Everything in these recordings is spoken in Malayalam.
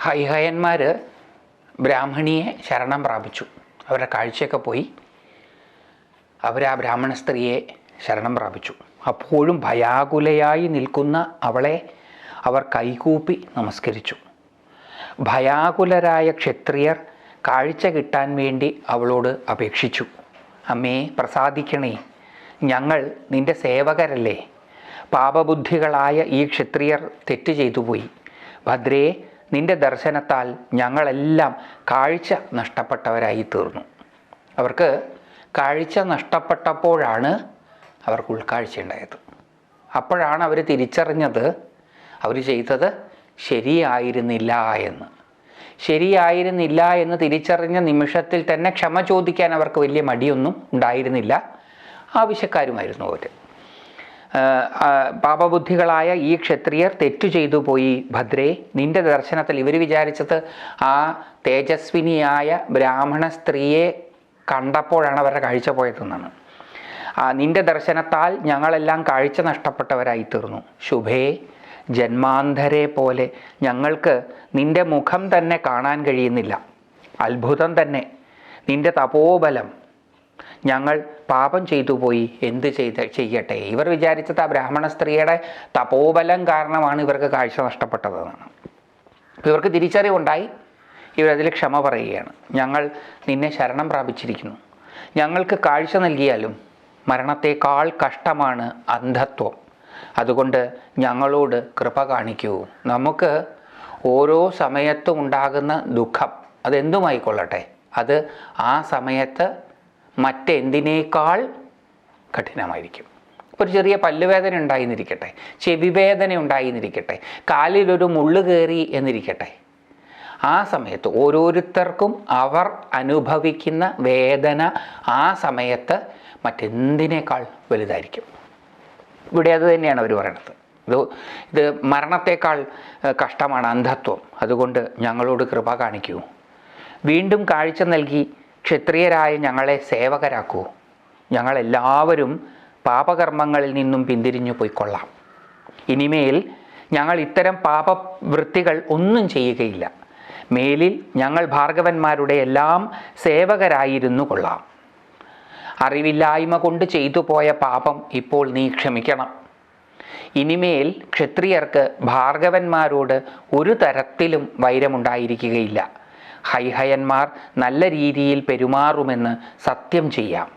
ഹൈഹയന്മാർ ബ്രാഹ്മണിയെ ശരണം പ്രാപിച്ചു. അവരുടെ കാഴ്ചയൊക്കെ പോയി. അവർ ആ ബ്രാഹ്മണ സ്ത്രീയെ ശരണം പ്രാപിച്ചു. അപ്പോഴും ഭയാകുലയായി നിൽക്കുന്ന അവളെ അവർ കൈകൂപ്പി നമസ്കരിച്ചു. ഭയാകുലരായ ക്ഷത്രിയർ കാഴ്ച കിട്ടാൻ വേണ്ടി അവളോട് അപേക്ഷിച്ചു. അമ്മേ പ്രസാദിക്കണേ. ഞങ്ങൾ നിന്റെ സേവകരല്ലേ? പാപബുദ്ധികളായ ഈ ക്ഷത്രിയർ തെറ്റ് ചെയ്തു പോയി ഭദ്രേ നിന്റെ ദർശനത്താൽ ഞങ്ങളെല്ലാം കാഴ്ച നഷ്ടപ്പെട്ടവരായി തീർന്നു. അവർക്ക് കാഴ്ച നഷ്ടപ്പെട്ടപ്പോഴാണ് അവർക്ക് ഉൾക്കാഴ്ച ഉണ്ടായത്. അപ്പോഴാണ് അവർ തിരിച്ചറിഞ്ഞത് അവർ ചെയ്തത് ശരിയായിരുന്നില്ല എന്ന്. ശരിയായിരുന്നില്ല എന്ന് തിരിച്ചറിഞ്ഞ നിമിഷത്തിൽ തന്നെ ക്ഷമ ചോദിക്കാൻ അവർക്ക് വലിയ മടിയൊന്നും ഉണ്ടായിരുന്നില്ല. ആവശ്യക്കാരുമായിരുന്നു അവർ പാപബുദ്ധികളായ ഈ ക്ഷത്രിയർ തെറ്റു ചെയ്തു പോയി ഭദ്രേ. നിന്റെ ദർശനത്തിൽ ഇവർ വിചാരിച്ചത് ആ തേജസ്വിനിയായ ബ്രാഹ്മണ സ്ത്രീയെ കണ്ടപ്പോഴാണ് അവരുടെ കാഴ്ച പോയതെന്നാണ്. ആ നിന്റെ ദർശനത്താൽ ഞങ്ങളെല്ലാം കാഴ്ച നഷ്ടപ്പെട്ടവരായി തീർന്നു. ശുഭേ ജന്മാന്ധരെ പോലെ ഞങ്ങൾക്ക് നിന്റെ മുഖം തന്നെ കാണാൻ കഴിയുന്നില്ല. അത്ഭുതം തന്നെ. നിന്റെ തപോബലം ഞങ്ങൾ പാപം ചെയ്തു പോയി. എന്ത് ചെയ്ത് ചെയ്യട്ടെ? ഇവർ വിചാരിച്ചത് ആ ബ്രാഹ്മണ സ്ത്രീയുടെ തപോബലം കാരണമാണ് ഇവർക്ക് കാഴ്ച നഷ്ടപ്പെട്ടതെന്നാണ്. ഇവർക്ക് തിരിച്ചറിവുണ്ടായി. ഇവരതിൽ ക്ഷമ പറയുകയാണ്. ഞങ്ങൾ നിന്നെ ശരണം പ്രാപിച്ചിരിക്കുന്നു. ഞങ്ങൾക്ക് കാഴ്ച നൽകിയാലും മരണത്തേക്കാൾ കഷ്ടമാണ് അന്ധത്വം. അതുകൊണ്ട് ഞങ്ങളോട് കൃപ കാണിക്കൂ. നമുക്ക് ഓരോ സമയത്തും ഉണ്ടാകുന്ന ദുഃഖം അതെന്തുമായിക്കൊള്ളട്ടെ? അത് ആ സമയത്ത് മറ്റെന്തിനേക്കാൾ കഠിനമായിരിക്കും. ഒരു ചെറിയ പല്ലുവേദന ഉണ്ടായിന്നിരിക്കട്ടെ ചെവിവേദന ഉണ്ടായിന്നിരിക്കട്ടെ കാലിലൊരു മുള്ളു കയറി എന്നിരിക്കട്ടെ. ആ സമയത്ത് ഓരോരുത്തർക്കും അവർ അനുഭവിക്കുന്ന വേദന ആ സമയത്ത് മറ്റെന്തിനേക്കാൾ വലുതായിരിക്കും. ഇവിടെ അത് തന്നെയാണ് അവർ പറയുന്നത് ഇത് ഇത് മരണത്തേക്കാൾ കഷ്ടമാണ് അന്ധത്വം. അതുകൊണ്ട് ഞങ്ങളോട് കൃപ കാണിക്കൂ. വീണ്ടും കാഴ്ച നൽകി ക്ഷത്രിയരായ ഞങ്ങളെ സേവകരാക്കൂ. ഞങ്ങളെല്ലാവരും പാപകർമ്മങ്ങളിൽ നിന്നും പിന്തിരിഞ്ഞു പോയിക്കൊള്ളാം. ഇനിമേൽ ഞങ്ങൾ ഇത്തരം പാപവൃത്തികൾ ഒന്നും ചെയ്യുകയില്ല. മേലിൽ ഞങ്ങൾ ഭാർഗവന്മാരുടെ എല്ലാം സേവകരായിരുന്നു കൊള്ളാം. അറിവില്ലായ്മ കൊണ്ട് ചെയ്തു പോയ പാപം ഇപ്പോൾ നീ ക്ഷമിക്കണം. ഇനിമേൽ ക്ഷത്രിയർക്ക് ഭാർഗവന്മാരോട് ഒരു തരത്തിലും വൈരമുണ്ടായിരിക്കുകയില്ല. ഹൈഹയന്മാർ നല്ല രീതിയിൽ പെരുമാറുമെന്ന് സത്യം ചെയ്യാം.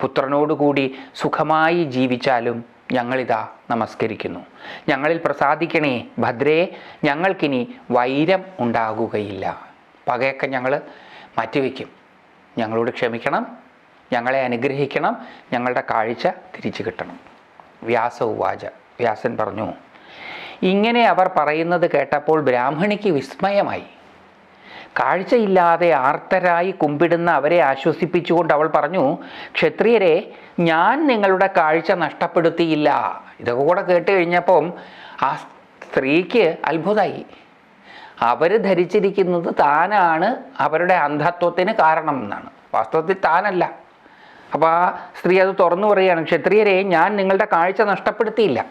പുത്രനോടുകൂടി സുഖമായി ജീവിച്ചാലും ഞങ്ങളിതാ നമസ്കരിക്കുന്നു. ഞങ്ങളിൽ പ്രസാദിക്കണേ ഭദ്രേ ഞങ്ങൾക്കിനി വൈരം ഉണ്ടാകുകയില്ല. പകയൊക്കെ ഞങ്ങൾ മാറ്റിവെക്കും. ഞങ്ങളോട് ക്ഷമിക്കണം ഞങ്ങളെ അനുഗ്രഹിക്കണം ഞങ്ങളുടെ കാഴ്ച തിരിച്ചു കിട്ടണം. വ്യാസ ഉവാച വ്യാസൻ പറഞ്ഞു ഇങ്ങനെ അവർ പറയുന്നത് കേട്ടപ്പോൾ ബ്രാഹ്മണിക്ക് വിസ്മയമായി. കാഴ്ചയില്ലാതെ ആർത്തരായി കുമ്പിടുന്ന അവരെ ആശ്വസിപ്പിച്ചുകൊണ്ട് അവൾ പറഞ്ഞു ക്ഷത്രിയരെ ഞാൻ നിങ്ങളുടെ കാഴ്ച നഷ്ടപ്പെടുത്തിയില്ല. ഇതൊക്കെ കൂടെ കേട്ട് കഴിഞ്ഞപ്പം ആ സ്ത്രീക്ക് അത്ഭുതമായി അവർ ധരിച്ചിരിക്കുന്നത് താനാണ് അവരുടെ അന്ധത്വത്തിന് കാരണം എന്നാണ്. വാസ്തവത്തിൽ താനല്ല. അപ്പോൾ ആ സ്ത്രീ അത് തുറന്നു പറയുകയാണ് ക്ഷത്രിയരെ ഞാൻ നിങ്ങളുടെ കാഴ്ച നഷ്ടപ്പെടുത്തിയില്ല.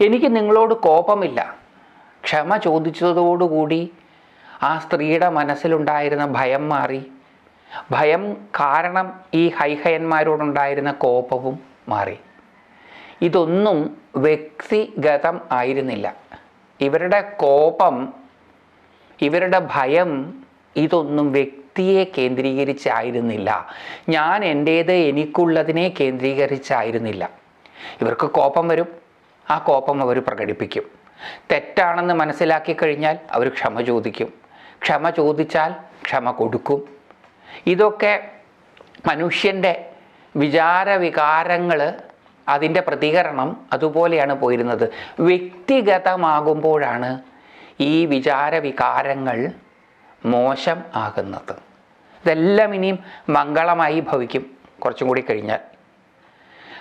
എനിക്ക് നിങ്ങളോട് കോപമില്ല. ക്ഷമ ചോദിച്ചതോടുകൂടി ആ സ്ത്രീയുടെ മനസ്സിലുണ്ടായിരുന്ന ഭയം മാറി. ഭയം കാരണം ഈ ഹൈഹയന്മാരോടുണ്ടായിരുന്ന കോപവും മാറി. ഇതൊന്നും വ്യക്തിഗതം ആയിരുന്നില്ല. ഇവരുടെ കോപം ഇവരുടെ ഭയം ഇതൊന്നും വ്യക്തിയെ കേന്ദ്രീകരിച്ചായിരുന്നില്ല. ഞാൻ എന്റേത് എനിക്കുള്ളതിനെ കേന്ദ്രീകരിച്ചായിരുന്നില്ല. ഇവർക്ക് കോപം വരും. ആ കോപം അവർ പ്രകടിപ്പിക്കും. തെറ്റാണെന്ന് മനസ്സിലാക്കി കഴിഞ്ഞാൽ അവർ ക്ഷമ ചോദിക്കും. ക്ഷമ ചോദിച്ചാൽ ക്ഷമ കൊടുക്കും. ഇതൊക്കെ മനുഷ്യന്റെ വിചാരവികാരങ്ങൾ അതിന്റെ പ്രതികരണം അതുപോലെയാണ് പോയിരുന്നത്. വ്യക്തിഗതമാകുമ്പോഴാണ് ഈ വിചാരവികാരങ്ങൾ മോശം ആകുന്നത്. ഇതെല്ലാം ഇനിയും മംഗളമായി ഭവിക്കും. കുറച്ചും കൂടി കഴിഞ്ഞാൽ.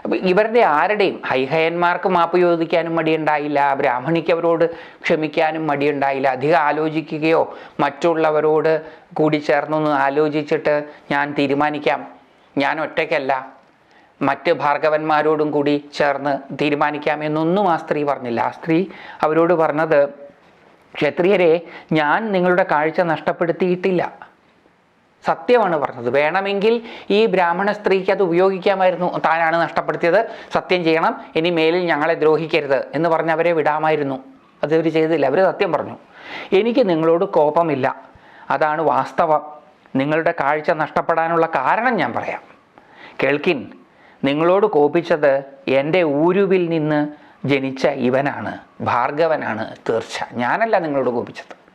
അപ്പോൾ ഇവരുടെ ആരുടെയും ഹൈഹയന്മാർക്ക് മാപ്പ് ചോദിക്കാനും മടിയുണ്ടായില്ല ബ്രാഹ്മണിക്ക് അവരോട് ക്ഷമിക്കാനും മടിയുണ്ടായില്ല. അധികം ആലോചിക്കുകയോ മറ്റുള്ളവരോട് കൂടി ചേർന്നൊന്ന് ആലോചിച്ചിട്ട് ഞാൻ തീരുമാനിക്കാം. ഞാൻ ഒറ്റയ്ക്കല്ല മറ്റ് ഭാർഗവന്മാരോടും കൂടി ചേർന്ന് തീരുമാനിക്കാം എന്നൊന്നും ആ സ്ത്രീ പറഞ്ഞില്ല. ആ സ്ത്രീ അവരോട് പറഞ്ഞത് ക്ഷത്രിയരെ ഞാൻ നിങ്ങളുടെ കാഴ്ച നഷ്ടപ്പെടുത്തിയിട്ടില്ല. സത്യമാണ് പറഞ്ഞത്. വേണമെങ്കിൽ ഈ ബ്രാഹ്മണ സ്ത്രീക്ക് അത് ഉപയോഗിക്കാമായിരുന്നു. താനാണ് നഷ്ടപ്പെടുത്തിയത്. സത്യം ചെയ്യണം. ഇനി മേലിൽ ഞങ്ങളെ ദ്രോഹിക്കരുത് എന്ന് പറഞ്ഞ് അവരെ വിടാമായിരുന്നു. അത് അവർ ചെയ്തില്ല. അവർ സത്യം പറഞ്ഞു. എനിക്ക് നിങ്ങളോട് കോപമില്ല. അതാണ് വാസ്തവം. നിങ്ങളുടെ കാഴ്ച നഷ്ടപ്പെടാനുള്ള കാരണം ഞാൻ പറയാം. കേൾക്കിൻ നിങ്ങളോട് കോപിച്ചത് എന്റെ ഊരുവിൽ നിന്ന് ജനിച്ച ഇവനാണ്. ഭാർഗവനാണ് തീർച്ച. ഞാനല്ല നിങ്ങളോട് കോപിച്ചത്.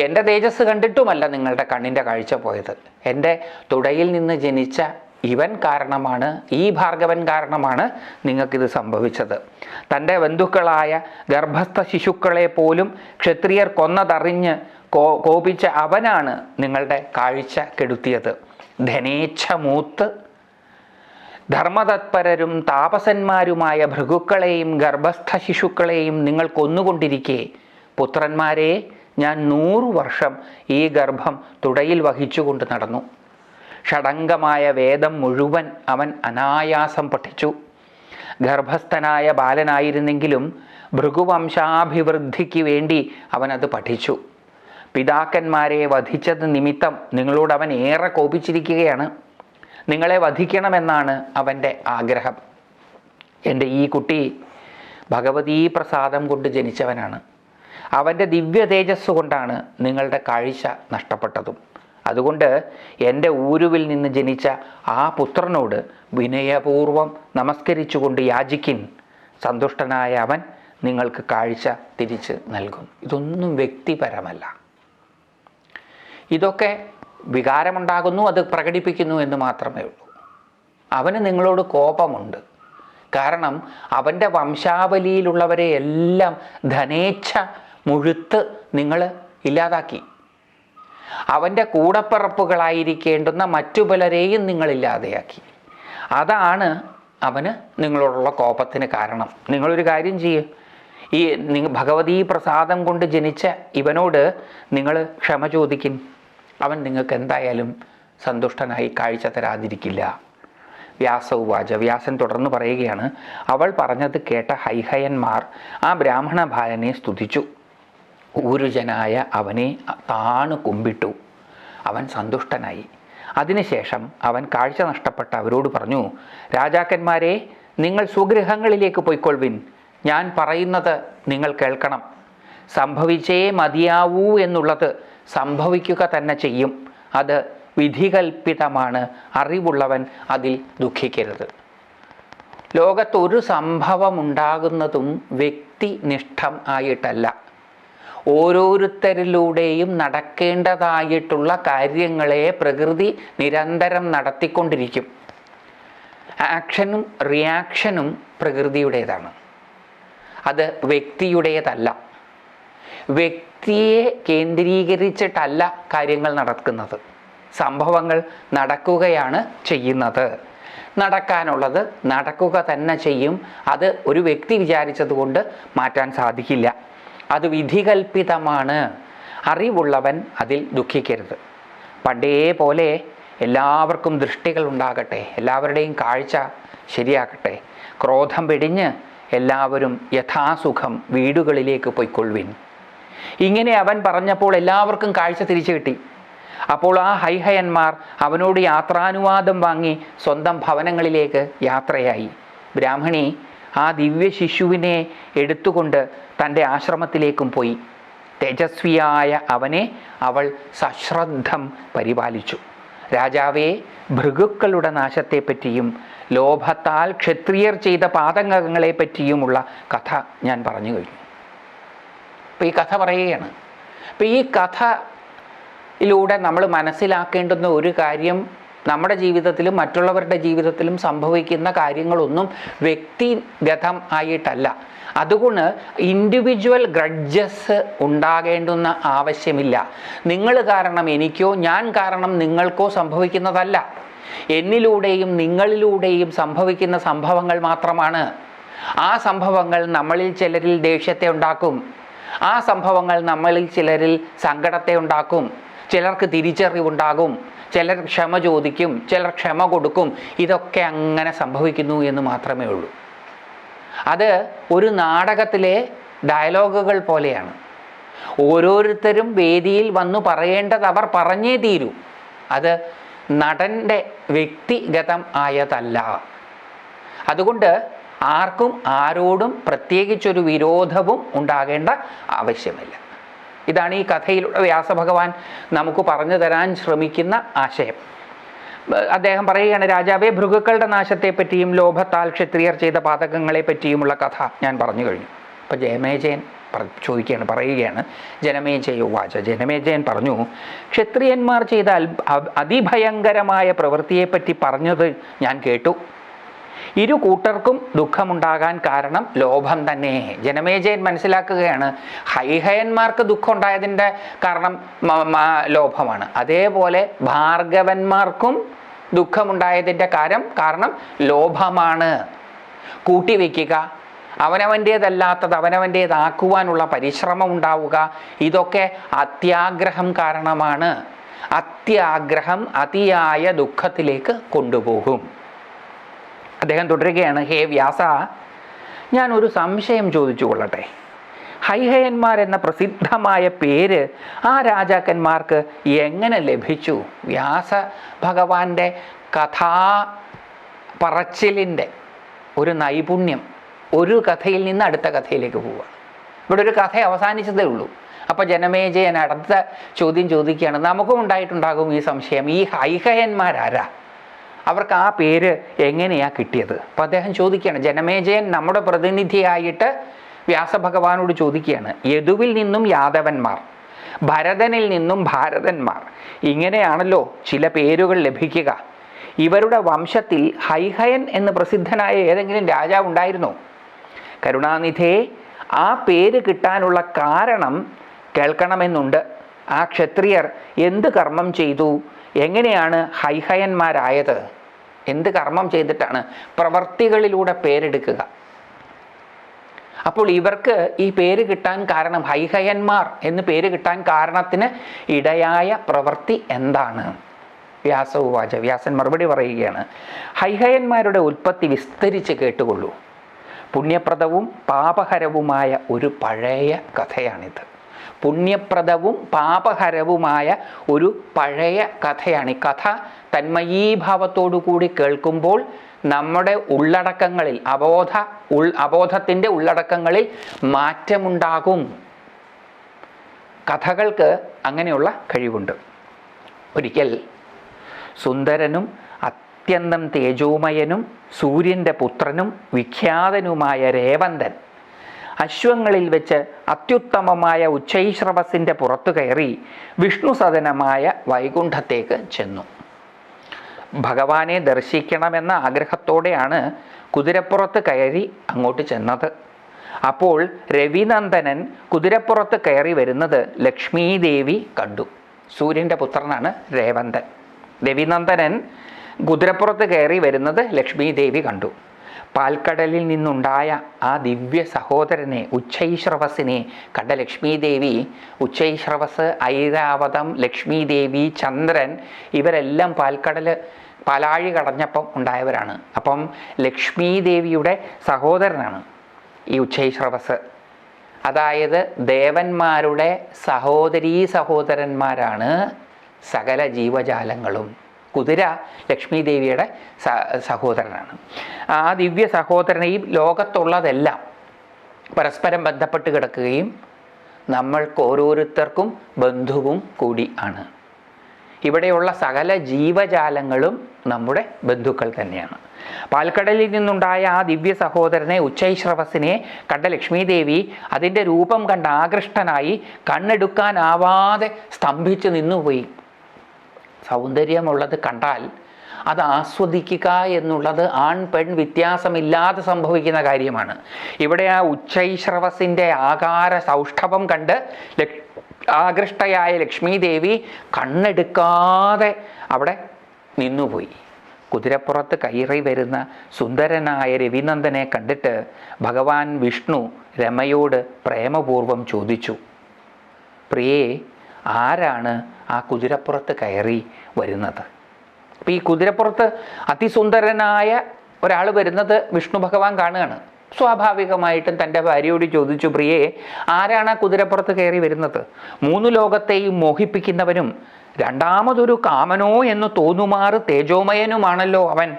എന്റെ തേജസ് കണ്ടിട്ടുമല്ല നിങ്ങളുടെ കണ്ണിന്റെ കാഴ്ച പോയത്. എന്റെ തുടയിൽ നിന്ന് ജനിച്ച ഇവൻ കാരണമാണ് ഈ ഭാർഗവൻ കാരണമാണ് നിങ്ങൾക്കിത് സംഭവിച്ചത്. തന്റെ ബന്ധുക്കളായ ഗർഭസ്ഥ ശിശുക്കളെ പോലും ക്ഷത്രിയർ കൊന്നതറിഞ്ഞ് കോ കോപിച്ച അവനാണ് നിങ്ങളുടെ കാഴ്ച കെടുത്തിയത്. ധനേച്ഛ മൂത്ത് ധർമ്മതത്പരരും താപസന്മാരുമായ ഭൃഗുക്കളെയും ഗർഭസ്ഥ ശിശുക്കളെയും നിങ്ങൾ കൊന്നുകൊണ്ടിരിക്കെ. പുത്രന്മാരെ ഞാൻ നൂറു വർഷം ഈ ഗർഭം തുടയിൽ വഹിച്ചുകൊണ്ട് നടന്നു. ഷടങ്കമായ വേദം മുഴുവൻ അവൻ അനായാസം പഠിച്ചു. ഗർഭസ്ഥനായ ബാലനായിരുന്നെങ്കിലും ഭൃഗുവംശാഭിവൃദ്ധിക്ക് വേണ്ടി അവനത് പഠിച്ചു. പിതാക്കന്മാരെ വധിച്ചത് നിമിത്തം നിങ്ങളോട് അവൻ ഏറെ കോപിച്ചിരിക്കുകയാണ്. നിങ്ങളെ വധിക്കണമെന്നാണ് അവന്റെ ആഗ്രഹം. എന്റെ ഈ കുട്ടി ഭഗവതീ പ്രസാദം കൊണ്ട് ജനിച്ചവനാണ്. അവന്റെ ദിവ്യ തേജസ് കൊണ്ടാണ് നിങ്ങളുടെ കാഴ്ച നഷ്ടപ്പെട്ടതും. അതുകൊണ്ട് എന്റെ ഊരുവിൽ നിന്ന് ജനിച്ച ആ പുത്രനോട് വിനയപൂർവം നമസ്കരിച്ചുകൊണ്ട് യാചിക്കിൻ. സന്തുഷ്ടനായ അവൻ നിങ്ങൾക്ക് കാഴ്ച തിരിച്ച് നൽകും. ഇതൊന്നും വ്യക്തിപരമല്ല. ഇതൊക്കെ വികാരമുണ്ടാകുന്നു അത് പ്രകടിപ്പിക്കുന്നു എന്ന് മാത്രമേ ഉള്ളൂ. അവന് നിങ്ങളോട് കോപമുണ്ട്. കാരണം അവന്റെ വംശാവലിയിലുള്ളവരെ എല്ലാം ധനേച്ഛ മുഴുത്ത് നിങ്ങൾ ഇല്ലാതാക്കി. അവന്റെ കൂടപ്പിറപ്പുകളായിരിക്കേണ്ടുന്ന മറ്റു പലരെയും നിങ്ങൾ ഇല്ലാതെയാക്കി അതാണ് അവന് നിങ്ങളോടുള്ള കോപത്തിന് കാരണം. നിങ്ങളൊരു കാര്യം ചെയ്യും. ഈ ഭഗവതീ പ്രസാദം കൊണ്ട് ജനിച്ച ഇവനോട് നിങ്ങൾ ക്ഷമ ചോദിക്കും അവൻ നിങ്ങൾക്ക് എന്തായാലും സന്തുഷ്ടനായി കാഴ്ച തരാതിരിക്കില്ല. വ്യാസൗവാച വ്യാസൻ തുടർന്ന് പറയുകയാണ് അവൾ പറഞ്ഞത് കേട്ട ഹൈഹയന്മാർ ആ ബ്രാഹ്മണ ബാലനെ സ്തുതിച്ചു. ഊരുജനായ അവനെ താണു കുമ്പിട്ടു. അവൻ സന്തുഷ്ടനായി. അതിനുശേഷം അവൻ കാഴ്ച നഷ്ടപ്പെട്ട അവരോട് പറഞ്ഞു രാജാക്കന്മാരെ നിങ്ങൾ സ്വഗൃഹങ്ങളിലേക്ക് പോയിക്കൊള്ളുവിൻ ഞാൻ പറയുന്നത് നിങ്ങൾ കേൾക്കണം. സംഭവിച്ചേ മതിയാവൂ എന്നുള്ളത് സംഭവിക്കുക തന്നെ ചെയ്യും. അത് വിധികൽപ്പിതമാണ്. അറിവുള്ളവൻ അതിൽ ദുഃഖിക്കരുത്. ലോകത്തൊരു സംഭവമുണ്ടാകുന്നതും വ്യക്തിനിഷ്ഠം ആയിട്ടല്ല. ഓരോരുത്തരിലൂടെയും നടക്കേണ്ടതായിട്ടുള്ള കാര്യങ്ങളെ പ്രകൃതി നിരന്തരം നടത്തിക്കൊണ്ടിരിക്കും. ആക്ഷനും റിയാക്ഷനും പ്രകൃതിയുടേതാണ്. അത് വ്യക്തിയുടേതല്ല. വ്യക്തിയെ കേന്ദ്രീകരിച്ചിട്ടല്ല കാര്യങ്ങൾ നടക്കുന്നത്. സംഭവങ്ങൾ നടക്കുകയാണ് ചെയ്യുന്നത്. നടക്കാനുള്ളത് നടക്കുക തന്നെ ചെയ്യും. അത് ഒരു വ്യക്തി വിചാരിച്ചതുകൊണ്ട് മാറ്റാൻ സാധിക്കില്ല. അത് വിധികൽപ്പിതമാണ്. അറിവുള്ളവൻ അതിൽ ദുഃഖിക്കരുത്. പണ്ടേ പോലെ എല്ലാവർക്കും ദൃഷ്ടികൾ ഉണ്ടാകട്ടെ എല്ലാവരുടെയും കാഴ്ച ശരിയാകട്ടെ. ക്രോധം പിടിഞ്ഞ് എല്ലാവരും യഥാസുഖം വീടുകളിലേക്ക് പൊയ്ക്കൊള്ളുവിൻ. ഇങ്ങനെ അവൻ പറഞ്ഞപ്പോൾ എല്ലാവർക്കും കാഴ്ച തിരിച്ചു കിട്ടി. അപ്പോൾ ആ ഹൈഹയന്മാർ അവനോട് യാത്രാനുവാദം വാങ്ങി സ്വന്തം ഭവനങ്ങളിലേക്ക് യാത്രയായി. ബ്രാഹ്മണി ആ ദിവ്യ ശിശുവിനെ എടുത്തുകൊണ്ട് തന്റെ ആശ്രമത്തിലേക്കും പോയി. തേജസ്വിയായ അവനെ അവൾ സശ്രദ്ധം പരിപാലിച്ചു. രാജാവെ ഭൃഗുക്കളുടെ നാശത്തെപ്പറ്റിയും ലോഭത്താൽ ക്ഷത്രിയർ ചെയ്ത പാതങ്കങ്ങളെപ്പറ്റിയുമുള്ള കഥ ഞാൻ പറഞ്ഞു കഴിഞ്ഞു. അപ്പോൾ ഈ കഥ പറയുകയാണ്. അപ്പോൾ ഈ കഥയിലൂടെ നമ്മൾ മനസ്സിലാക്കേണ്ടുന്ന ഒരു കാര്യം നമ്മുടെ ജീവിതത്തിലും മറ്റുള്ളവരുടെ ജീവിതത്തിലും സംഭവിക്കുന്ന കാര്യങ്ങളൊന്നും വ്യക്തിഗതം ആയിട്ടല്ല. അതുകൊണ്ട് ഇൻഡിവിജ്വൽ ഗ്രഡ്ജസ് ഉണ്ടാകേണ്ടുന്ന ആവശ്യമില്ല. നിങ്ങൾ കാരണം എനിക്കോ ഞാൻ കാരണം നിങ്ങൾക്കോ സംഭവിക്കുന്നതല്ല. എന്നിലൂടെയും നിങ്ങളിലൂടെയും സംഭവിക്കുന്ന സംഭവങ്ങൾ മാത്രമാണ്. ആ സംഭവങ്ങൾ നമ്മളിൽ ചിലരിൽ ദേഷ്യത്തെ ഉണ്ടാക്കും. ആ സംഭവങ്ങൾ നമ്മളിൽ ചിലരിൽ സങ്കടത്തെ ഉണ്ടാക്കും. ചിലർക്ക് തിരിച്ചറിവുണ്ടാകും. ചിലർ ക്ഷമ ചോദിക്കും. ചിലർ ക്ഷമ കൊടുക്കും. ഇതൊക്കെ അങ്ങനെ സംഭവിക്കുന്നു എന്ന് മാത്രമേ ഉള്ളൂ. അത് ഒരു നാടകത്തിലെ ഡയലോഗുകൾ പോലെയാണ്. ഓരോരുത്തരും വേദിയിൽ വന്നു പറയേണ്ടത് അവർ പറഞ്ഞേ തീരൂ. അത് നടന്റെ വ്യക്തിഗതം ആയതല്ല. അതുകൊണ്ട് ആർക്കും ആരോടും പ്രത്യേകിച്ചൊരു വിരോധവും ഉണ്ടാകേണ്ട ആവശ്യമില്ല. ഇതാണ് ഈ കഥയിലുള്ള വ്യാസഭഗവാൻ നമുക്ക് പറഞ്ഞു തരാൻ ശ്രമിക്കുന്ന ആശയം. അദ്ദേഹം പറയുകയാണ് രാജാവെ ഭൃഗുക്കളുടെ നാശത്തെപ്പറ്റിയും ലോഭത്താൽ ക്ഷത്രിയർ ചെയ്ത പാതകങ്ങളെ പറ്റിയുമുള്ള കഥ ഞാൻ പറഞ്ഞു കഴിഞ്ഞു. അപ്പോൾ ജയമേജയൻ ചോദിക്കുകയാണ് പറയുകയാണ് ജനമേജയ ഉവാച ജനമേജയൻ പറഞ്ഞു ക്ഷത്രിയന്മാർ ചെയ്ത അതിഭയങ്കരമായ പ്രവൃത്തിയെപ്പറ്റി പറഞ്ഞത് ഞാൻ കേട്ടു. ഇരു കൂട്ടർക്കും ദുഃഖമുണ്ടാകാൻ കാരണം ലോഭം തന്നെ. ജനമേജയൻ മനസ്സിലാക്കുകയാണ്. ഹൈഹയന്മാർക്ക് ദുഃഖം ഉണ്ടായതിന്റെ കാരണം ലോഭമാണ്. അതേപോലെ ഭാർഗവന്മാർക്കും ദുഃഖമുണ്ടായതിന്റെ കാര്യം കാരണം ലോഭമാണ്. കൂട്ടിവെക്കുക അവനവന്റേതല്ലാത്തത് അവനവന്റേതാക്കുവാനുള്ള പരിശ്രമം ഉണ്ടാവുക ഇതൊക്കെ അത്യാഗ്രഹം കാരണമാണ്. അത്യാഗ്രഹം അതിയായ ദുഃഖത്തിലേക്ക് കൊണ്ടുപോകും. അദ്ദേഹം തുടരുകയാണ് ഹേ വ്യാസ ഞാൻ ഒരു സംശയം ചോദിച്ചു കൊള്ളട്ടെ. ഹൈഹയന്മാർ എന്ന പ്രസിദ്ധമായ പേര് ആ രാജാക്കന്മാർക്ക് എങ്ങനെ ലഭിച്ചു? വ്യാസ ഭഗവാന്റെ കഥാ പറച്ചിലിന്റെ ഒരു നൈപുണ്യം ഒരു കഥയിൽ നിന്ന് അടുത്ത കഥയിലേക്ക് പോവുക. ഇവിടെ ഒരു കഥ അവസാനിച്ചതേ ഉള്ളൂ. അപ്പോൾ ജനമേജയൻ അടുത്ത ചോദ്യം ചോദിക്കുകയാണ്. നമുക്കും ഉണ്ടായിട്ടുണ്ടാകും ഈ സംശയം. ഈ ഹൈഹയന്മാരാരാ? അവർക്ക് ആ പേര് എങ്ങനെയാണ് കിട്ടിയത്? അപ്പോൾ അദ്ദേഹം ചോദിക്കുകയാണ് ജനമേജയൻ നമ്മുടെ പ്രതിനിധിയായിട്ട് വ്യാസഭഗവാനോട് ചോദിക്കുകയാണ് യദുവിൽ നിന്നും യാദവന്മാർ ഭരതനിൽ നിന്നും ഭാരതന്മാർ ഇങ്ങനെയാണല്ലോ ചില പേരുകൾ ലഭിക്കുക. ഇവരുടെ വംശത്തിൽ ഹൈഹയൻ എന്ന് പ്രസിദ്ധനായ ഏതെങ്കിലും രാജാവ് ഉണ്ടായിരുന്നോ? കരുണാനിധേ ആ പേര് കിട്ടാനുള്ള കാരണം കേൾക്കണമെന്നുണ്ട്. ആ ക്ഷത്രിയർ എന്ത് കർമ്മം ചെയ്തു? എങ്ങനെയാണ് ഹൈഹയന്മാരായത്? എന്ത് കർമ്മം ചെയ്തിട്ടാണ് പ്രവർത്തികളിലൂടെ പേരെടുക്കുക? അപ്പോൾ ഇവർക്ക് ഈ പേര് കിട്ടാൻ കാരണം ഹൈഹയന്മാർ എന്ന് പേര് കിട്ടാൻ കാരണത്തിന് ഇടയായ പ്രവൃത്തി എന്താണ്? വ്യാസവുവാച വ്യാസൻ മറുപടി പറയുകയാണ്. ഹൈഹയന്മാരുടെ ഉൽപ്പത്തി വിസ്തരിച്ച് കേട്ടുകൊള്ളൂ. പുണ്യപ്രദവും പാപഹരവുമായ ഒരു പഴയ കഥയാണിത്. പുണ്യപ്രദവും പാപഹരവുമായ ഒരു പഴയ കഥയാണ് ഈ കഥ. തന്മയീഭാവത്തോടു കൂടി കേൾക്കുമ്പോൾ നമ്മുടെ ഉള്ളടക്കങ്ങളിൽ അബോധ ഉൾ അബോധത്തിന്റെ ഉള്ളടക്കങ്ങളിൽ മാറ്റമുണ്ടാകും. കഥകൾക്ക് അങ്ങനെയുള്ള കഴിവുണ്ട്. ഒരിക്കൽ സുന്ദരനും അത്യന്തം തേജോമയനും സൂര്യന്റെ പുത്രനും വിഖ്യാതനുമായ രേവന്തൻ അശ്വങ്ങളിൽ വെച്ച് അത്യുത്തമമായ ഉച്ചൈശ്രവസിന്റെ പുറത്തു കയറി വിഷ്ണു സദനമായ വൈകുണ്ഠത്തേക്ക് ചെന്നു. ഭഗവാനെ ദർശിക്കണമെന്ന ആഗ്രഹത്തോടെയാണ് കുതിരപ്പുറത്ത് കയറി അങ്ങോട്ട് ചെന്നത്. അപ്പോൾ രവിനന്ദനൻ കുതിരപ്പുറത്ത് കയറി വരുന്നത് ലക്ഷ്മീദേവി കണ്ടു. സൂര്യന്റെ പുത്രനാണ് രേവന്തൻ. രവിനന്ദനൻ കുതിരപ്പുറത്ത് കയറി വരുന്നത് ലക്ഷ്മീദേവി കണ്ടു. പാൽക്കടലിൽ നിന്നുണ്ടായ ആ ദിവ്യ സഹോദരനെ ഉച്ചൈശ്രവസിനെ കണ്ട ലക്ഷ്മീദേവി ഉച്ചൈശ്രവസ് ഐരാവതം ലക്ഷ്മീദേവി ചന്ദ്രൻ ഇവരെല്ലാം പാൽക്കടൽ പാലാഴി കടഞ്ഞപ്പം ഉണ്ടായവരാണ്. അപ്പം ലക്ഷ്മീദേവിയുടെ സഹോദരനാണ് ഈ ഉച്ചൈശ്രവസ്. അതായത് ദേവന്മാരുടെ സഹോദരീ സഹോദരന്മാരാണ് സകല ജീവജാലങ്ങളും. കുതിര ലക്ഷ്മി ദേവിയുടെ സഹോദരനാണ്. ആ ദിവ്യ സഹോദരനെയും ലോകത്തുള്ളതെല്ലാം പരസ്പരം ബന്ധപ്പെട്ട് കിടക്കുകയും നമ്മൾക്ക് ഓരോരുത്തർക്കും ബന്ധുവും കൂടി ആണ്. ഇവിടെയുള്ള സകല ജീവജാലങ്ങളും നമ്മുടെ ബന്ധുക്കൾ തന്നെയാണ്. പാൽക്കടലിൽ നിന്നുണ്ടായ ആ ദിവ്യ സഹോദരനെ ഉച്ചൈശ്രവസിനെ കണ്ട ലക്ഷ്മീദേവി അതിന്റെ രൂപം കണ്ട് ആകൃഷ്ടനായി കണ്ണെടുക്കാനാവാതെ സ്തംഭിച്ച് നിന്നുപോയി. സൗന്ദര്യമുള്ളത് കണ്ടാൽ അത് ആസ്വദിക്കുക എന്നുള്ളത് ആൺ പെൺ വ്യത്യാസമില്ലാതെ സംഭവിക്കുന്ന കാര്യമാണ്. ഇവിടെ ആ ഉച്ചൈശ്രവസിന്റെ ആകാര സൗഷ്ഠവം കണ്ട് ആകൃഷ്ടയായ ലക്ഷ്മി ദേവി കണ്ണെടുക്കാതെ അവിടെ നിന്നുപോയി. കുതിരപ്പുറത്ത് കയറി വരുന്ന സുന്ദരനായ രവിനന്ദനെ കണ്ടിട്ട് ഭഗവാൻ വിഷ്ണു രമയോട് പ്രേമപൂർവം ചോദിച്ചു പ്രിയേ ആരാണ് ആ കുതിരപ്പുറത്ത് കയറി വരുന്നത്. അപ്പോൾ ഈ കുതിരപ്പുറത്ത് അതിസുന്ദരനായ ഒരാൾ വരുന്നത് വിഷ്ണു ഭഗവാൻ കാണുകയാണ്. സ്വാഭാവികമായിട്ടും തന്റെ ഭാര്യയോട് ചോദിച്ചു പ്രിയേ ആരാണ് ആ കുതിരപ്പുറത്ത് കയറി വരുന്നത്? മൂന്ന് ലോകത്തെയും മോഹിപ്പിക്കുന്നവനും രണ്ടാമതൊരു കാമനോ എന്ന് തോന്നുമാറ് തേജോമയനുമാണല്ലോ അവൻ.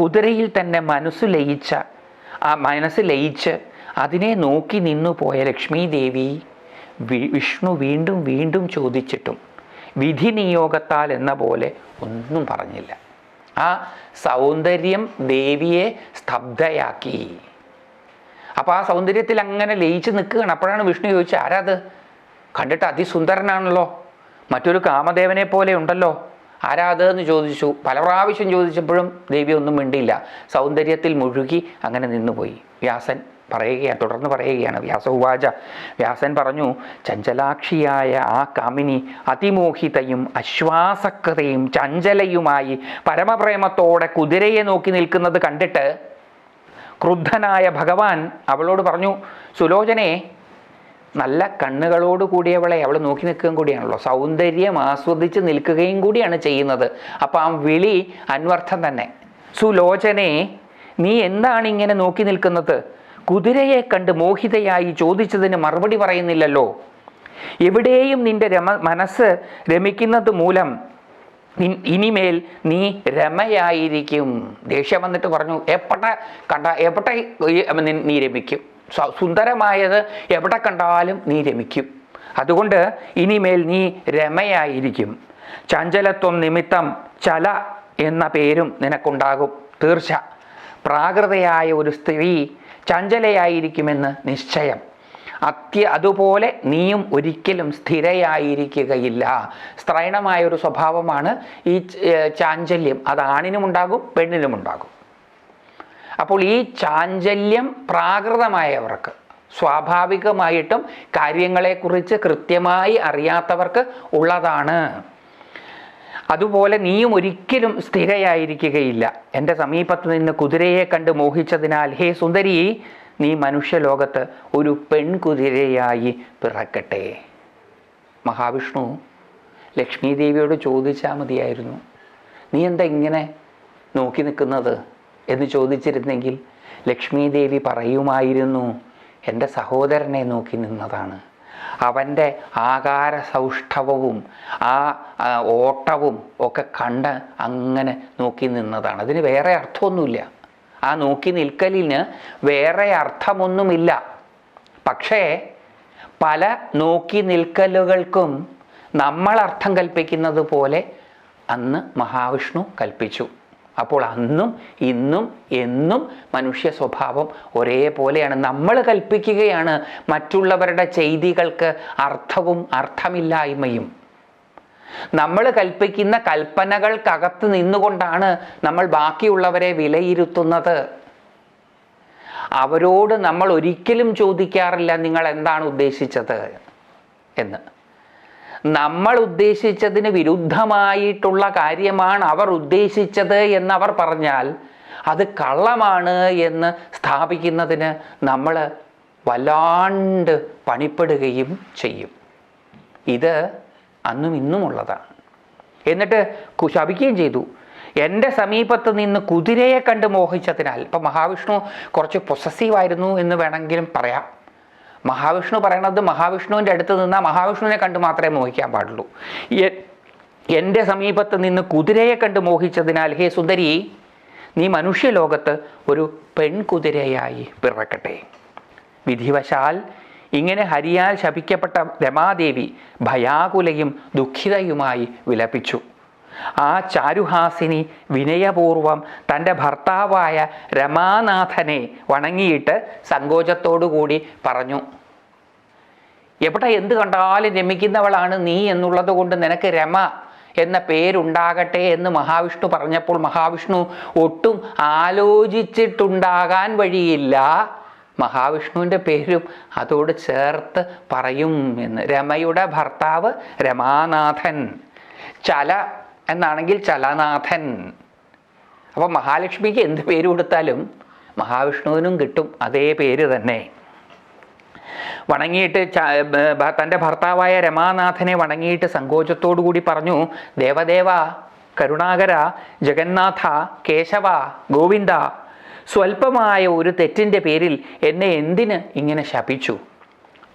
കുതിരയിൽ തന്നെ മനസ്സ് ലയിച്ച ആ മനസ്സ് ലയിച്ച് അതിനെ നോക്കി നിന്നു പോയ ലക്ഷ്മി ദേവി വിഷ്ണു വീണ്ടും വീണ്ടും ചോദിച്ചിട്ടും വിധി നിയോഗത്താൽ എന്ന പോലെ ഒന്നും പറഞ്ഞില്ല. ആ സൗന്ദര്യം ദേവിയെ സ്തബ്ധയാക്കി. അപ്പോൾ ആ സൗന്ദര്യത്തിൽ അങ്ങനെ ലയിച്ച് നിൽക്കുകയാണ്. അപ്പോഴാണ് വിഷ്ണു ചോദിച്ചത് ആരാത്? കണ്ടിട്ട് അതിസുന്ദരനാണല്ലോ. മറ്റൊരു കാമദേവനെ പോലെ ഉണ്ടല്ലോ. ആരാത് എന്ന് ചോദിച്ചു. പല പ്രാവശ്യം ചോദിച്ചപ്പോഴും ദേവി ഒന്നും മിണ്ടിയില്ല. സൗന്ദര്യത്തിൽ മുഴുകി അങ്ങനെ നിന്നുപോയി. വ്യാസൻ പറയുകയാണ് തുടർന്ന് പറയുകയാണ്. വ്യാസ ഉവാച വ്യാസൻ പറഞ്ഞു ചഞ്ചലാക്ഷിയായ ആ കാമിനി അതിമോഹിതയും അശ്വാസക്തയും ചഞ്ചലയുമായി പരമപ്രേമത്തോടെ കുതിരയെ നോക്കി നിൽക്കുന്നത് കണ്ടിട്ട് ക്രുദ്ധനായ ഭഗവാൻ അവളോട് പറഞ്ഞു സുലോചനെ നല്ല കണ്ണുകളോട് കൂടിയവളെ അവൾ നോക്കി നിൽക്കുകയും കൂടിയാണല്ലോ. സൗന്ദര്യം ആസ്വദിച്ച് നിൽക്കുകയും കൂടിയാണ് ചെയ്യുന്നത്. അപ്പം ആ വിളി അന്വർത്ഥം തന്നെ. സുലോചനെ നീ എന്താണ് ഇങ്ങനെ നോക്കി നിൽക്കുന്നത്? കുതിരയെ കണ്ട് മോഹിതയായി ചോദിച്ചതിന് മറുപടി പറയുന്നില്ലല്ലോ. എവിടെയും നിന്റെ രമ മനസ്സ് രമിക്കുന്നത് മൂലം ഇനിമേൽ നീ രമയായിരിക്കും. ദേഷ്യം വന്നിട്ട് പറഞ്ഞു എപ്പട്ട കണ്ട എവിടെ നീ രമിക്കും? സുന്ദരമായത് എവിടെ കണ്ടാലും നീ രമിക്കും. അതുകൊണ്ട് ഇനിമേൽ നീ രമയായിരിക്കും. ചഞ്ചലത്വം നിമിത്തം ചല എന്ന പേരും നിനക്കുണ്ടാകും. തീർച്ച. പ്രാകൃതയായ ഒരു സ്ത്രീ ചഞ്ചലയായിരിക്കുമെന്ന് നിശ്ചയം. അത്യ അതുപോലെ നീയും ഒരിക്കലും സ്ഥിരയായിരിക്കുകയില്ല. സ്ത്രൈണമായ ഒരു സ്വഭാവമാണ് ഈ ചാഞ്ചല്യം. അത് ആണിനുമുണ്ടാകും പെണ്ണിനുമുണ്ടാകും. അപ്പോൾ ഈ ചാഞ്ചല്യം പ്രാകൃതമായവർക്ക് സ്വാഭാവികമായിട്ടും കാര്യങ്ങളെക്കുറിച്ച് കൃത്യമായി അറിയാത്തവർക്ക് ഉള്ളതാണ്. അതുപോലെ നീയും ഒരിക്കലും സ്ഥിരയായിരിക്കുകയില്ല. എന്റെ സമീപത്ത് നിന്ന് കുതിരയെ കണ്ട് മോഹിച്ചതിനാൽ ഹേ സുന്ദരി നീ മനുഷ്യലോകത്ത് ഒരു പെൺകുതിരയായി പിറക്കട്ടെ. മഹാവിഷ്ണു ലക്ഷ്മി ദേവിയോട് ചോദിച്ചാൽ മതിയായിരുന്നു. നീ എന്താ ഇങ്ങനെ നോക്കി നിൽക്കുന്നത്? എന്ന് ചോദിച്ചിരുന്നെങ്കിൽ ലക്ഷ്മി ദേവി പറയുമായിരുന്നു എന്റെ സഹോദരനെ നോക്കി നിന്നതാണ്. അവന്റെ ആകാര സൗഷ്ഠവവും ആ ഓട്ടവും ഒക്കെ കണ്ട് അങ്ങനെ നോക്കി നിന്നതാണ്. അതിന് വേറെ അർത്ഥമൊന്നുമില്ല. ആ നോക്കി നിൽക്കലിന് വേറെ അർത്ഥമൊന്നുമില്ല. പക്ഷേ പല നോക്കി നിൽക്കലുകൾക്കും നമ്മൾ അർത്ഥം കൽപ്പിക്കുന്നത് പോലെ അന്ന് മഹാവിഷ്ണു കൽപ്പിച്ചു. അപ്പോൾ അന്നും ഇന്നും എന്നും മനുഷ്യ സ്വഭാവം ഒരേപോലെയാണ്. നമ്മൾ കൽപ്പിക്കുകയാണ് മറ്റുള്ളവരുടെ ചെയ്തികൾക്ക് അർത്ഥവും അർത്ഥമില്ലായ്മയും. നമ്മൾ കൽപ്പിക്കുന്ന കൽപ്പനകൾക്കകത്ത് നിന്നുകൊണ്ടാണ് നമ്മൾ ബാക്കിയുള്ളവരെ വിലയിരുത്തുന്നത്. അവരോട് നമ്മൾ ഒരിക്കലും ചോദിക്കാറില്ല നിങ്ങൾ എന്താണ് ഉദ്ദേശിച്ചത് എന്ന്. നമ്മൾ ഉദ്ദേശിച്ചതിന് വിരുദ്ധമായിട്ടുള്ള കാര്യമാണ് അവർ ഉദ്ദേശിച്ചത് എന്നവർ പറഞ്ഞാൽ അത് കള്ളമാണ് എന്ന് സ്ഥാപിക്കുന്നതിന് നമ്മൾ വല്ലാണ്ട് പണിപ്പെടുകയും ചെയ്യും. ഇത് അന്നും ഇന്നുമുള്ളതാണ് എന്നിട്ട് ശപിക്കുകയും ചെയ്തു. എന്റെ സമീപത്ത് നിന്ന് കുതിരയെ കണ്ട് മോഹിച്ചതിനാൽ ഇപ്പം മഹാവിഷ്ണു കുറച്ച് പൊസസീവായിരുന്നു എന്ന് വേണമെങ്കിലും പറയാം. മഹാവിഷ്ണു പറയണത് മഹാവിഷ്ണുവിന്റെ അടുത്ത് നിന്നാൽ മഹാവിഷ്ണുവിനെ കണ്ട് മാത്രമേ മോഹിക്കാൻ പാടുള്ളൂ. എന്റെ സമീപത്ത് നിന്ന് കുതിരയെ കണ്ട് മോഹിച്ചതിനാൽ ഹേ സുന്ദരി നീ മനുഷ്യലോകത്ത് ഒരു പെൺകുതിരയായി പിറക്കട്ടെ. വിധിവശാൽ ഇങ്ങനെ ഹരിയാൽ ശപിക്കപ്പെട്ട രമാദേവി ഭയാകുലയും ദുഃഖിതയുമായി വിലപിച്ചു. ആ ചാരുഹാസിനി വിനയപൂർവം തന്റെ ഭർത്താവായ രമാനാഥനെ വണങ്ങിയിട്ട് സങ്കോചത്തോടുകൂടി പറഞ്ഞു എവിടെ എന്ത് കണ്ടാലും രമിക്കുന്നവളാണ് നീ എന്നുള്ളത് കൊണ്ട് നിനക്ക് രമ എന്ന പേരുണ്ടാകട്ടെ എന്ന് മഹാവിഷ്ണു പറഞ്ഞപ്പോൾ മഹാവിഷ്ണു ഒട്ടും ആലോചിച്ചിട്ടുണ്ടാകാൻ വഴിയില്ല. മഹാവിഷ്ണുവിന്റെ പേരും അതോട് ചേർത്ത് പറയും എന്ന്. രമയുടെ ഭർത്താവ് രമാനാഥൻ. ചല എന്നാണെങ്കിൽ ചലനാഥൻ. അപ്പോൾ മഹാലക്ഷ്മിക്ക് എന്ത് പേര് കൊടുത്താലും മഹാവിഷ്ണുവിനും കിട്ടും അതേ പേര് തന്നെ. വണങ്ങിയിട്ട് തന്റെ ഭർത്താവായ രമാനാഥനെ വണങ്ങിയിട്ട് സങ്കോചത്തോടു കൂടി പറഞ്ഞു ദേവദേവ കരുണാകര ജഗന്നാഥ കേശവ ഗോവിന്ദ സ്വല്പമായ ഒരു തെറ്റിന്റെ പേരിൽ എന്നെ എന്തിന് ഇങ്ങനെ ശപിച്ചു?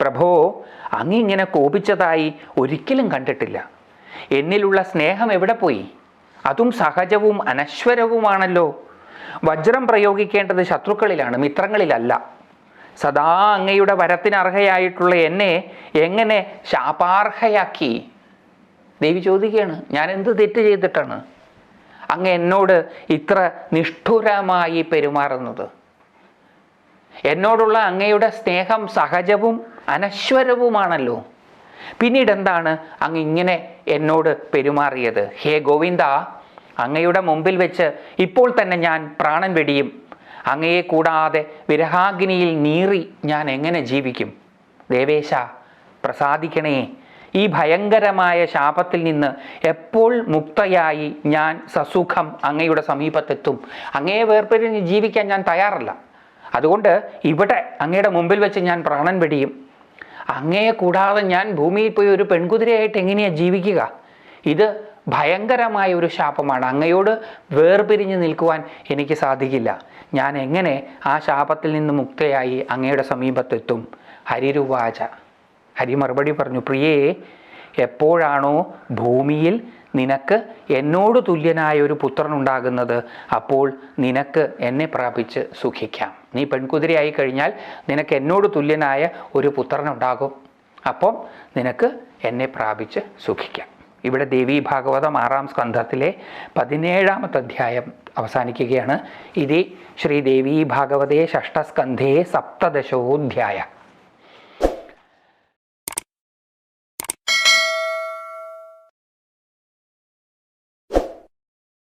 പ്രഭോ അങ്ങിങ്ങനെ കോപിച്ചതായി ഒരിക്കലും കണ്ടിട്ടില്ല. എന്നിലുള്ള സ്നേഹം എവിടെ പോയി? അതും സഹജവും അനശ്വരവുമാണല്ലോ. വജ്രം പ്രയോഗിക്കേണ്ടത് ശത്രുക്കളിലാണ് മിത്രങ്ങളിലല്ല. സദാ അങ്ങയുടെ വരത്തിന് അർഹയായിട്ടുള്ള എന്നെ എങ്ങനെ ശാപാർഹയാക്കി? ദേവി ചോദിക്കുകയാണ് ഞാൻ എന്ത് തെറ്റ് ചെയ്തിട്ടാണ്? അങ്ങ് എന്നോട് ഇത്ര നിഷ്ഠുരമായി പെരുമാറുന്നത്. എന്നോടുള്ള അങ്ങയുടെ സ്നേഹം സഹജവും അനശ്വരവുമാണല്ലോ. പിന്നീട് എന്താണ് അങ്ങ് ഇങ്ങനെ എന്നോട് പെരുമാറിയത്? ഹേ ഗോവിന്ദ അങ്ങയുടെ മുമ്പിൽ വെച്ച് ഇപ്പോൾ തന്നെ ഞാൻ പ്രാണൻ വെടിയും. അങ്ങയെ കൂടാതെ വിരഹാഗ്നിയിൽ നീറി ഞാൻ എങ്ങനെ ജീവിക്കും? ദേവേശ പ്രസാദിക്കണേ. ഈ ഭയങ്കരമായ ശാപത്തിൽ നിന്ന് എപ്പോൾ മുക്തയായി ഞാൻ സസുഖം അങ്ങയുടെ സമീപത്തെത്തും? അങ്ങയെ വേർപിരിഞ്ഞ് ജീവിക്കാൻ ഞാൻ തയ്യാറല്ല. അതുകൊണ്ട് ഇവിടെ അങ്ങയുടെ മുമ്പിൽ വെച്ച് ഞാൻ പ്രാണൻ വെടിയും. അങ്ങയെ കൂടാതെ ഞാൻ ഭൂമിയിൽ പോയി ഒരു പെൺകുതിരയായിട്ട് എങ്ങനെയാണ് ജീവിക്കുക? ഇത് ഭയങ്കരമായ ഒരു ശാപമാണ്. അങ്ങയോട് വേർപിരിഞ്ഞ് നിൽക്കുവാൻ എനിക്ക് സാധിക്കില്ല. ഞാൻ എങ്ങനെ ആ ശാപത്തിൽ നിന്ന് മുക്തയായി അങ്ങയുടെ സമീപത്തെത്തും? ഹരിരുവാച. ഹരി മറുപടി പറഞ്ഞു പ്രിയേ എപ്പോഴാണോ ഭൂമിയിൽ നിനക്ക് എന്നോട് തുല്യനായ ഒരു പുത്രൻ ഉണ്ടാകുന്നത് അപ്പോൾ നിനക്ക് എന്നെ പ്രാപിച്ച് സുഖിക്കാം. നീ പെൺകുതിരയായി കഴിഞ്ഞാൽ നിനക്ക് എന്നോട് തുല്യനായ ഒരു പുത്രനുണ്ടാകും അപ്പം നിനക്ക് എന്നെ പ്രാപിച്ച് സുഖിക്കാം. ഇവിടെ ദേവി ഭാഗവതം ആറാം സ്കന്ധത്തിലെ പതിനേഴാമത്തെ അധ്യായം അവസാനിക്കുകയാണ്. ഇതി ശ്രീദേവി ഭാഗവതേ ഷഷ്ടസ്കന്ധേ സപ്തദശോധ്യായ.